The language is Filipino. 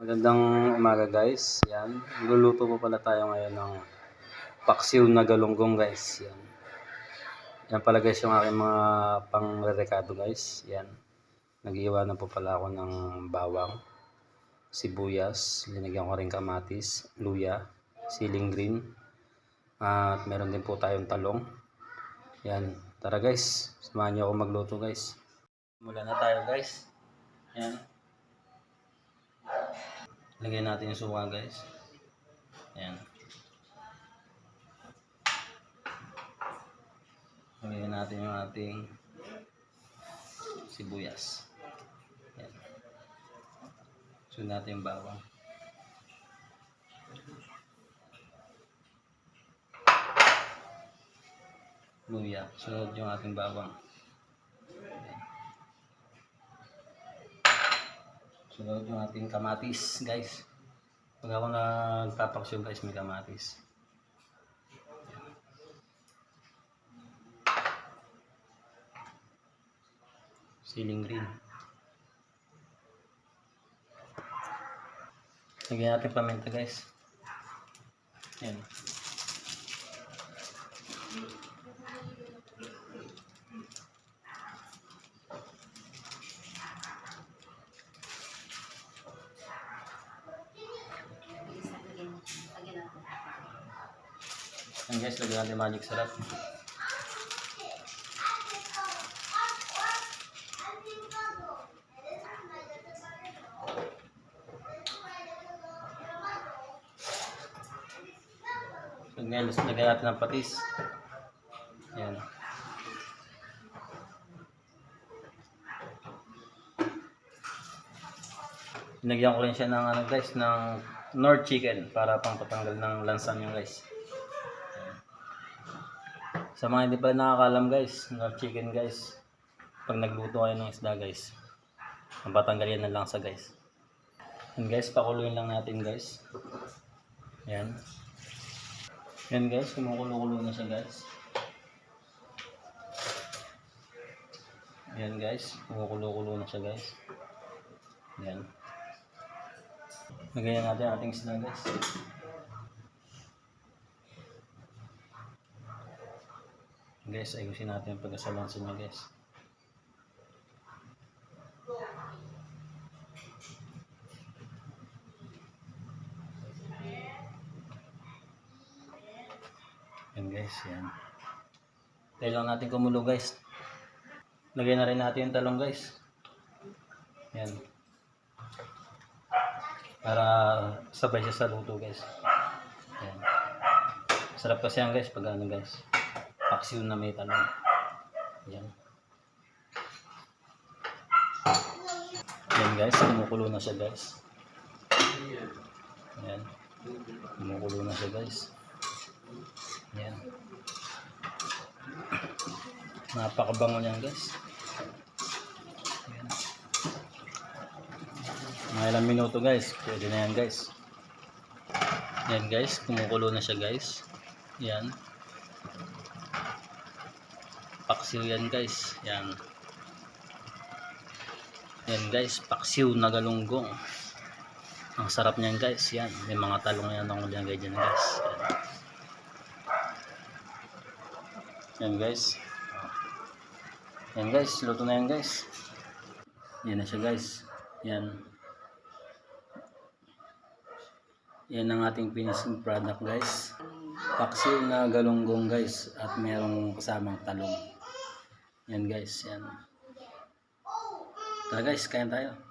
Magandang umaga guys. Yan. Luluto po pala tayo ngayon ng paksiw na galunggong guys. Yan. Yan pala guys yung aking mga pangrerekado guys. Yan. Nag-iwan na po pala ako ng bawang, sibuyas, linagyan ko rin kamatis, luya, siling green, at meron din po tayong talong. Yan. Tara guys, samahan niyo ako magluto guys. Mula na tayo guys. Yan. Lagyan natin yung suka guys. Ayan. Lagyan natin yung ating sibuyas. Ayan. Sunod natin yung bawang. Luya. Sunod yung ating bawang. Sunod yung ating kamatis, guys. Pag ako nagpapaksyon, guys, may kamatis. Siling green. Lagyan natin paminta, guys. Yan. Yan, guys. Lagyan natin magic sarap. Ngayon, lagyan natin ng patis. Yan. Binagyan ko rin siya ng ano guys, ng Nord chicken para pang patanggal ng lansa niyo guys. Sa mga hindi pa nakakalam guys, Nord chicken guys. Pag nagluto kayo ng isda guys, ang patanggal yan ng lansa guys. Yan guys, pakuluin lang natin guys. Yan. Yan guys, kumukulo-kulo na siya guys. Yan guys, kumukulo-kulo na siya guys. Yan. Lagyan natin ating isda guys. Guys, ayusin natin yung pagkasalansa niya guys. Yan guys, yan. Tayo lang natin kumulo guys. Lagyan na rin natin yung talong guys. Yan. Para sabay siya sa luto guys. Yan. Sarap kasi yan guys pag ano guys. Paksiw na may talong. Yan. Yan guys, kumukulo na siya guys. Yan. Kumukulo na siya guys. Yan. Napakabango niyan guys. Yan. Mga ilang minuto guys. Pwede na yan guys. Yan guys. Kumukulo na siya guys. Yan. Paksiw yan guys. Yan. Yan guys. Paksiw na galunggong. Ang sarap niyan guys. Yan. May mga talong yan ang ulyang dyan guys. Yan. Yan guys. Yan guys, luto na yan guys. Yan na siya guys. Yan. Yan ang ating finishing product guys. Paksiw na galunggong guys at merong kasamang talong. Yan guys, yan. Tara guys, kain tayo.